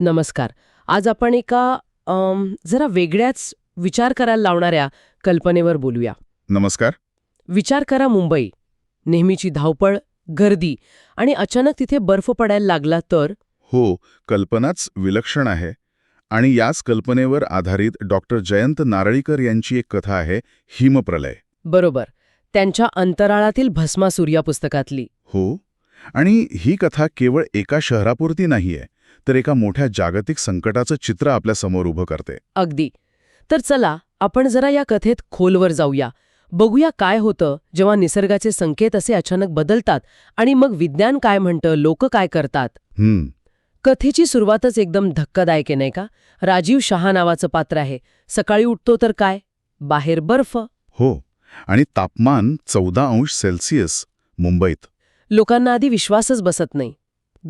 नमस्कार. आज आपण एका अम, जरा वेगळ्याच विचार करायला लावणाऱ्या कल्पनेवर बोलूया. नमस्कार. विचार करा मुंबई. नेहमीची धावपळ गर्दी आणि अचानक तिथे बर्फ पडायला लागला तर? हो कल्पनाच विलक्षण आहे आणि याच कल्पनेवर आधारित डॉक्टर जयंत नारळीकर यांची एक कथा आहे हिमप्रलय. बरोबर. त्यांच्या अंतराळातील भस्मासूर या पुस्तकातली. हो. आणि ही कथा केवळ एका शहरापुरती नाहीये तर एका मोठ्या जागतिक संकटाचं चित्र आपल्यासमोर उभं करते. अगदी. तर चला आपण जरा या कथेत खोलवर जाऊया. बघूया काय होतं जेव्हा निसर्गाचे संकेत असे अचानक बदलतात आणि मग विज्ञान काय म्हणतं लोक काय करतात? हम्म. कथेची सुरुवातच एकदम धक्कादायक आहे नाही का? राजीव शहा नावाचं पात्र आहे. सकाळी उठतो तर काय? बाहेर बर्फ. हो. आणि तापमान चौदा अंश सेल्सिअस मुंबईत. लोकांना आधी विश्वासच बसत नाही.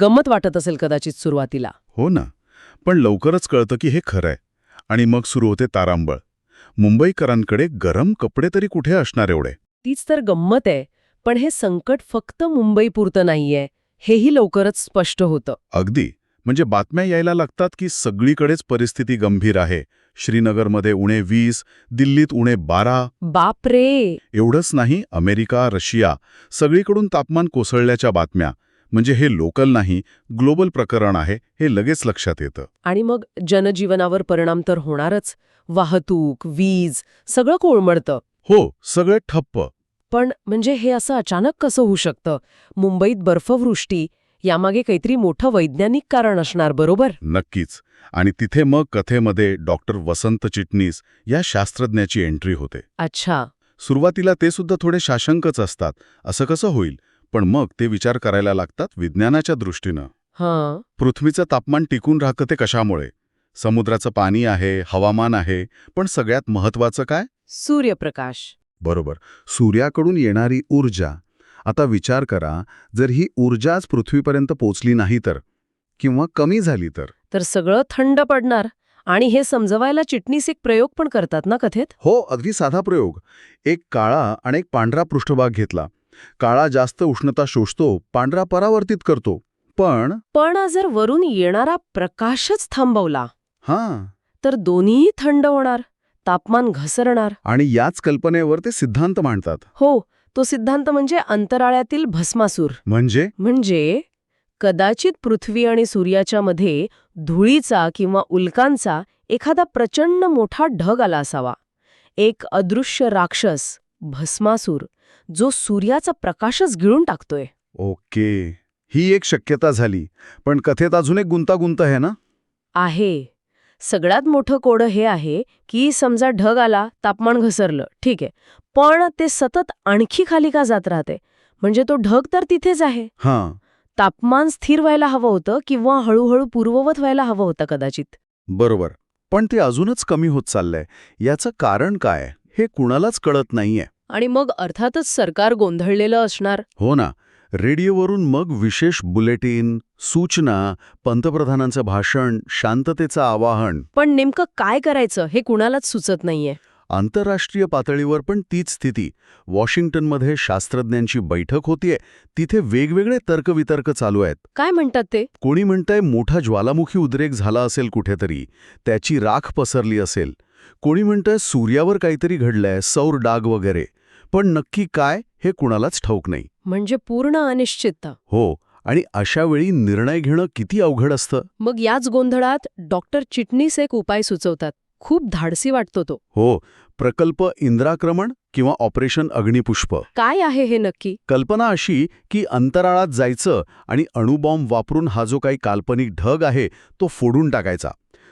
गंमत वाटत असेल कदाचित सुरुवातीला. हो ना. पण लवकरच कळतं की हे खरंय. आणि मग सुरू होते तारांबळ. मुंबईकरांकडे गरम कपडे तरी कुठे असणार एवढे? तीच तर गंमत आहे. पण हे संकट फक्त मुंबईपुरतं नाहीये. हेही लवकरच स्पष्ट होतं. अगदी. म्हणजे बातम्या यायला लागतात की सगळीकडेच परिस्थिती गंभीर आहे. श्रीनगरमध्ये उणे वीस दिल्लीत उणे बारा. बापरे! एवढंच नाही अमेरिका रशिया सगळीकडून तापमान कोसळल्याच्या बातम्या. म्हणजे हे लोकल नाही ग्लोबल प्रकरण आहे हे लगेच लक्षात येतं. आणि मग जनजीवनावर परिणाम तर होणारच. वाहतूक वीज सगळं कोळमडतं. हो सगळे ठप्प. पण म्हणजे हे असं अचानक कसं होऊ शकतं? मुंबईत बर्फवृष्टी यामागे काहीतरी मोठं वैज्ञानिक कारण असणार बरोबर? नक्कीच. आणि तिथे मग कथेमध्ये डॉक्टर वसंत चिटणीस या शास्त्रज्ञाची एंट्री होते. अच्छा. सुरुवातीला ते सुद्धा थोडे शाशंकच असतात. असं कसं होईल? पण मग ते विचार करायला लागतात विज्ञानाच्या दृष्टीनं. हां. पृथ्वीचं तापमान टिकून राहतं ते कशामुळे? समुद्राचं पाणी आहे हवामान आहे पण सगळ्यात महत्वाचं काय? सूर्यप्रकाश. बरोबर. सूर्याकडून येणारी ऊर्जा. आता विचार करा जर ही ऊर्जाच पृथ्वीपर्यंत पोचली नाही तर किंवा कमी झाली तर? तर सगळं थंड पडणार आणि हे समजवायला चिटणीस एक प्रयोग पण करतात ना कथेत? हो अगदी साधा प्रयोग. एक काळा आणि एक पांढरा पृष्ठभाग घेतला. काळा जास्त उष्णता शोषतो पांढरा परावर्तित करतो. पण पण जर वरून येणारा प्रकाशच थांबवला हां. तर दोन्हीही थंड होणार तापमान घसरणार. आणि याच कल्पनेवर ते सिद्धांत मांडतात. हो तो सिद्धांत म्हणजे अंतराळ्यातील भस्मासूर. म्हणजे? म्हणजे कदाचित पृथ्वी आणि सूर्याच्या मध्ये धुळीचा किंवा उल्कांचा एखादा प्रचंड मोठा ढग आला असावा. एक अदृश्य राक्षस भस्मासूर जो सूर्याचा प्रकाशच गिळून टाकतोय. ओके. ही एक शक्यता झाली. पण कथेत अजून एक गुंतागुंत आहे ना? आहे. सगळ्यात मोठं कोडं हे आहे की समजा ढग आला तापमान घसरलं ठीक आहे. पण ते सतत आणखी खाली का जात राहते? म्हणजे तो ढग तर तिथेच आहे. हां. तापमान स्थिर व्हायला हवं होतं किंवा हळूहळू पूर्ववत व्हायला हवं होतं कदाचित? बरोबर. पण ते अजूनच कमी होत चाललंय. याचं कारण काय? हे कुणालाच कळत नाहीये. आणि मग अर्थातच सरकार गोंधळलेलं असणार? हो ना. रेडिओवरून मग विशेष बुलेटिन सूचना पंतप्रधानांचं भाषण शांततेचं आवाहन. पण नेमकं काय करायचं हे कुणालाच सुचत नाहीये. आंतरराष्ट्रीय पातळीवर पण तीच स्थिती. वॉशिंग्टनमध्ये शास्त्रज्ञांची बैठक होतीये. तिथे वेगवेगळे तर्कवितर्क चालू आहेत. काय म्हणतात ते? कोणी म्हणतंय मोठा ज्वालामुखी उद्रेक झाला असेल कुठेतरी. त्याची राख पसरली असेल. कोणी म्हणतंय सूर्यावर काहीतरी घडलंय सौर डाग वगैरे. पण नक्की काय हे कुणालाच ठाऊक नाही. म्हणजे पूर्ण अनिश्चितता. हो आणि अशा वेळी निर्णय घेणं किती अवघड असतं? मग याच गोंधळात डॉक्टर चिटणीस एक उपाय सुचवतात. खूप धाडसी वाटतो तो. हो प्रकल्प इंद्राक्रमण किंवा ऑपरेशन अग्निपुष्प. काय आहे हे नक्की? कल्पना अशी की अंतराळात जायचं आणि अणुबॉम्ब वापरून हा जो काही काल्पनिक ढग आहे तो फोडून टाकायचा.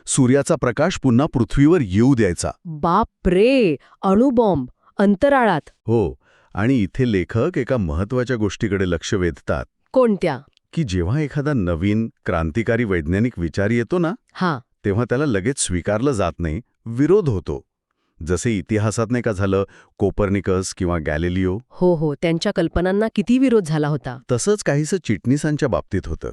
सूर्याचा प्रकाश पुन्हा पृथ्वीवर येऊ द्यायचा. बाप रे अणुबॉम्ब अंतराळात. हो आणि इथे लेखक एका महत्त्वाच्या गोष्टीकडे लक्ष वेधतात. कोणत्या? की जेव्हा एखादा नवीन क्रांतिकारी वैज्ञानिक विचार येतो ना हा. तेव्हा त्याला लगेच स्वीकारलं जात नाही विरोध होतो. जसे इतिहासात नाही का झालं कोपर्निकस किंवा गॅलिलिओ? हो हो त्यांच्या कल्पनांना किती विरोध झाला होता? तसंच काहीसं चिटणीसांच्या बाबतीत होतं.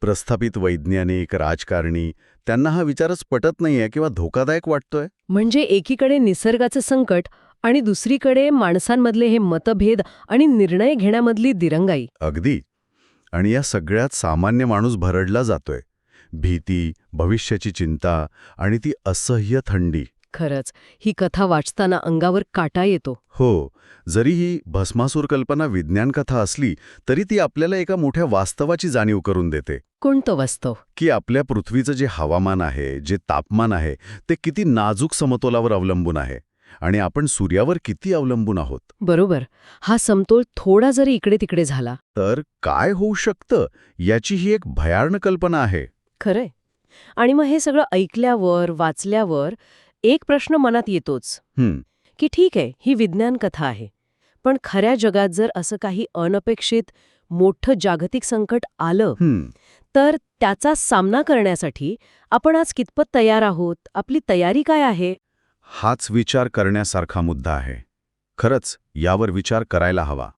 प्रस्थापित वैज्ञानिक राजकारणी त्यांना हा विचारच पटत नाहीये किंवा धोकादायक वाटतोय? म्हणजे एकीकडे निसर्गाचं संकट आणि दुसरीकडे माणसांमधले हे मतभेद आणि निर्णय घेण्यामधली दिरंगाई. अगदी. आणि या सगळ्यात सामान्य माणूस भरडला जातोय. भीती भविष्याची चिंता आणि ती असह्य थंडी. खरंच ही कथा वाचताना अंगावर काटा येतो. हो जरी ही भस्मासूर कल्पना विज्ञान कथा असली तरी ती आपल्याला एका मोठ्या वास्तवाची जाणीव करून देते. कोणतं वास्तव? की आपल्या पृथ्वीचं जे हवामान आहे जे तापमान आहे ते किती नाजूक समतोलावर अवलंबून आहे आणि आपण सूर्यावर किती अवलंबून आहोत? बरोबर. हा समतोल थोडा जरी इकडे तिकडे झाला. तर काय होऊ शकतं याची ही एक भयार्ण कल्पना आहे. खरंय. आणि मग हे सगळं ऐकल्यावर वाचल्यावर एक प्रश्न मनात येतोच की ठीक आहे ही विज्ञान कथा आहे पण खऱ्या जगात जर असं काही अनपेक्षित मोठं जागतिक संकट आलं. तर त्याचा सामना करण्यासाठी आपण आज कितपत तयार आहोत? आपली तयारी काय आहे? हाच विचार करण्यासारखा मुद्दा आहे. खरंच यावर विचार करायला हवा.